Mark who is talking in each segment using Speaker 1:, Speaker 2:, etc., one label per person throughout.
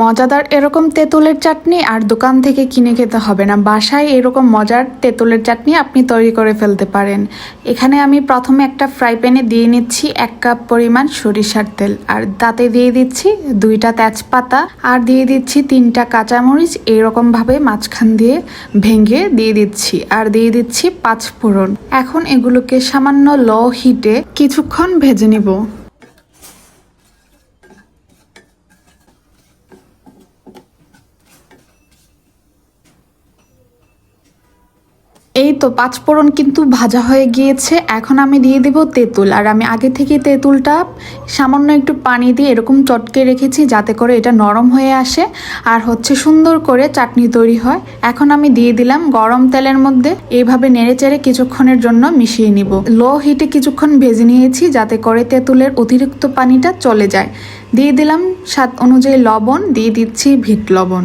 Speaker 1: মজাদার এরকম তেঁতুলের চাটনি আর দোকান থেকে কিনে খেতে হবে না। বাসায় এরকম মজার তেঁতুলের চাটনি আপনি তৈরি করে ফেলতে পারেন। এখানে আমি প্রথমে একটা ফ্রাই প্যানে দিয়ে নিচ্ছি এক কাপ পরিমাণ সরিষার তেল আর তাতে দিয়ে দিচ্ছি দুইটা তেজপাতা আর দিয়ে দিচ্ছি তিনটা কাঁচামরিচ। এরকমভাবে মাঝখান দিয়ে ভেঙে দিয়ে দিচ্ছি আর দিয়ে দিচ্ছি পাঁচ ফোড়ন। এখন এগুলোকে সামান্য ল হিটে কিছুক্ষণ ভেজে নিব। এই তো পাঁচফোড়ন কিন্তু ভাজা হয়ে গিয়েছে। এখন আমি দিয়ে দেব তেঁতুল। আর আমি আগে থেকে তেঁতুলটা সামান্য একটু পানি দিয়ে এরকম চটকে রেখেছি যাতে করে এটা নরম হয়ে আসে আর হচ্ছে সুন্দর করে চাটনি তৈরি হয়। এখন আমি দিয়ে দিলাম গরম তেলের মধ্যে। এইভাবে নেড়েচেড়ে কিছুক্ষণের জন্য মিশিয়ে নিব। লো হিটে কিছুক্ষণ ভেজে নিয়েছি যাতে করে তেঁতুলের অতিরিক্ত পানিটা চলে যায়। দিয়ে দিলাম স্বাদ অনুযায়ী লবণ, দিয়ে দিচ্ছি ভিট লবণ।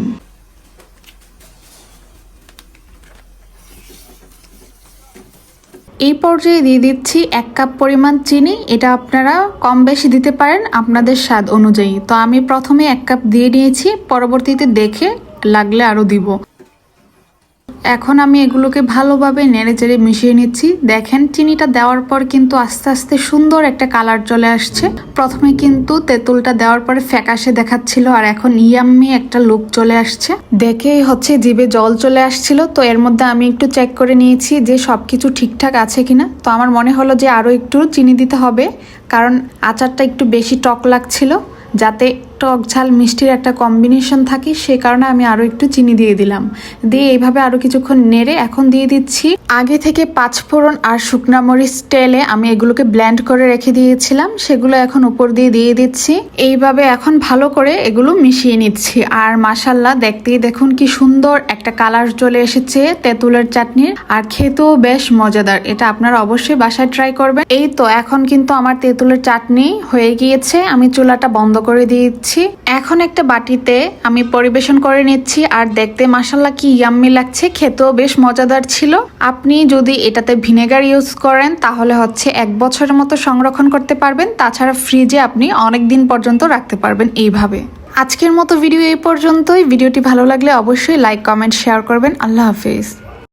Speaker 1: এই পর্যায়ে দিয়ে দিচ্ছি এক কাপ পরিমাণ চিনি। এটা আপনারা কম বেশি দিতে পারেন আপনাদের স্বাদ অনুযায়ী। তো আমি প্রথমে এক কাপ দিয়ে নিয়েছি, পরবর্তীতে দেখে লাগলে আরও দিব। এখন আমি এগুলোকে ভালোভাবে নেড়ে চেড়ে মিশিয়ে নিচ্ছি। দেখেন, চিনিটা দেওয়ার পর কিন্তু আস্তে আস্তে সুন্দর একটা কালার চলে আসছে। প্রথমে কিন্তু তেঁতুলটা দেওয়ার পরে ফ্যাকাশে দেখাচ্ছিল আর এখন ইয়াম্মি একটা লুক চলে আসছে। দেখেই হচ্ছে জিভে জল চলে আসছিল। তো এর মধ্যে আমি একটু চেক করে নিয়েছি যে সব কিছু ঠিকঠাক আছে কিনা। তো আমার মনে হলো যে আরও একটু চিনি দিতে হবে, কারণ আচারটা একটু বেশি টক লাগছিল, যাতে টক ঝাল মিষ্টির একটা কম্বিনেশন থাকে, সে কারণে আমি আরও একটু চিনি দিয়ে দিলাম। দিয়ে এইভাবে আরও কিছুক্ষণ নেড়ে এখন দিয়ে দিচ্ছি। আগে থেকে পাঁচ ফোড়ন আর শুকনা মরিচ তেলে আমি এগুলোকে ব্ল্যান্ড করে রেখে দিয়েছিলাম, সেগুলো এখন উপর দিয়ে দিয়ে দিচ্ছি। এইভাবে এখন ভালো করে এগুলো মিশিয়ে নিচ্ছি। আর মাসাল্লাহ দেখতেই দেখুন কি সুন্দর একটা কালার চলে এসেছে তেঁতুলের চাটনির। আর খেতেও বেশ মজাদার, এটা আপনারা অবশ্যই বাসায় ট্রাই করবেন। এই তো, এখন কিন্তু আমার তেঁতুলের চাটনি হয়ে গিয়েছে, আমি চুলাটা বন্ধ করে দিয়েছি এখন একটা বাটিতে আমি পরিবেশন করে নিচ্ছি আর দেখতে মাসাল্লাহ কি ইয়াম্মি লাগছে, খেতেও বেশ মজাদার ছিল। আপনি যদি এটাতে ভিনেগার ইউজ করেন, তাহলে হচ্ছে এক বছরের মতো সংরক্ষণ করতে পারবেন। তাছাড়া ফ্রিজে আপনি অনেক দিন পর্যন্ত রাখতে পারবেন এইভাবে। আজকের মতো ভিডিও এই পর্যন্তই। ভিডিওটি ভালো লাগলে অবশ্যই লাইক কমেন্ট শেয়ার করবেন। আল্লাহ হাফিজ।